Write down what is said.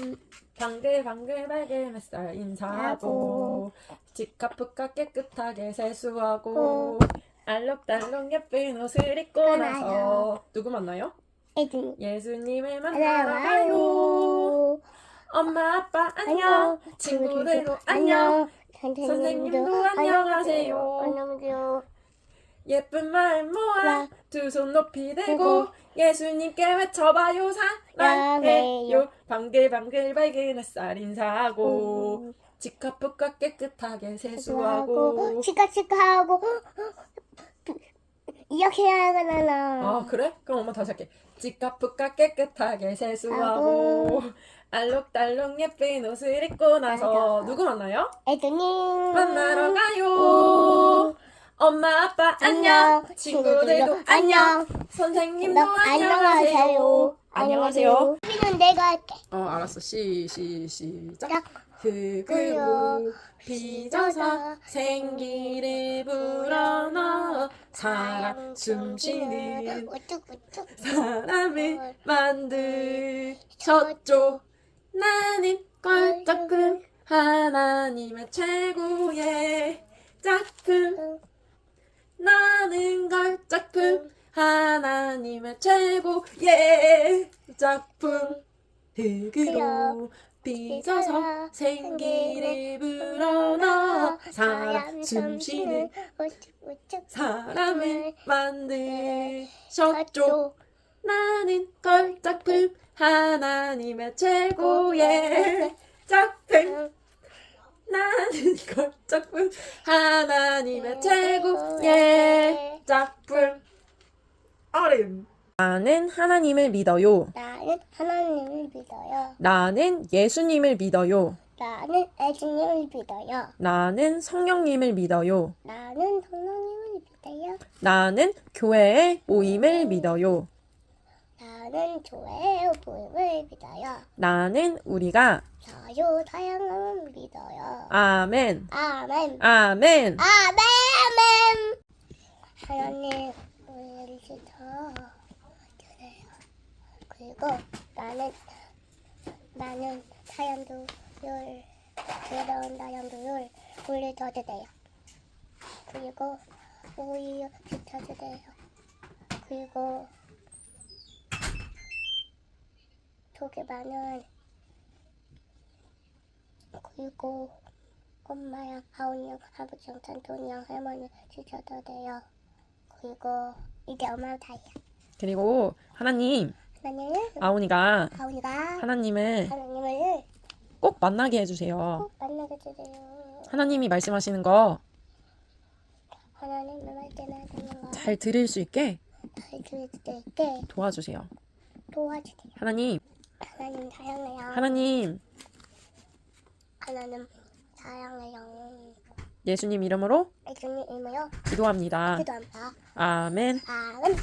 음. 방글방글 밝은 햇살 인사하고 집카프카 깨끗하게 세수하고 알록달록 예쁜 옷을 입고 나서 누구 만나요? 애들. 예수님을 만나러 가요. 엄마 아빠 안녕. 친구들도 안녕. 선생님도 안녕하세요. 안녕하세요. 예쁜 마음 모아 두 손 높이 들고 예수님께 외쳐봐요. 사랑해요. 방글방글 밝은 햇살 인사하고 집카프카 깨끗하게 세수하고 치카 치카하고 이렇게 해야 하잖아. 아 그래? 그럼 엄마 다시 할게. 집카프카 깨끗하게 세수하고 알록달록 예쁜 옷을 입고 나서. 누구 만나요? 애들님 만나러 가요 엄마 아빠 안녕. 친구들도 안녕. 선생님도 안녕하세요. 안녕하세요. 우리는 내가 할게. 어 알았어. 시 시 시작. 짝. 흙으로 빚어서 생기를 불어넣어 사람 숨쉬는 사람을 만드셨죠. 나는 꼴짝금 하나님의 최 흙으로 빚어서 생기를 불어넣어 사람 숨쉬는 사람을 만드셨죠. 나는 걸작품 하나님의 최고의 작품. 나는 걸작품 하나님의 최고의 작품. 어림 나는 하나님을 믿어요 나는 하나님을 믿어요. 나는 예수님을 믿어요 나는 애주님을 믿어요. 나는 성령님을 믿어요 나는 성령님을 믿어요. 나는 교회의 모임을 믿어요 나는 교회의 모임을 믿어요. 나는 우리가 자유 사랑을 믿어요. 아멘 아멘. 아멘 아멘. 아멘. 하나님 우리를 더 드려요. 그리고 나는 나는 사연도율 괴로운 사연도율 우리 더 드려요. 그리고 우유 비춰주세요. 그리고 되게 많은 그리고 엄마랑 아우랑 아버지랑 산토니랑 할머니 주셔도 돼요. 그리고 이제 엄마 다예요. 그리고 하나님 아오니가 아우니가 하나님을 하나님을 꼭 만나게 해주세요 꼭 만나게 주세요. 하나님이 말씀하시는 거 잘 하나님 거 들을 수 있게 잘 들을 수 있게 도와주세요 도와주세요. 하나님 하나님 사랑해요. 하나님 하나님 사랑해요. 예수님 이름으로 예수님 이름으로 기도합니다 기도합니다. 아멘 아멘.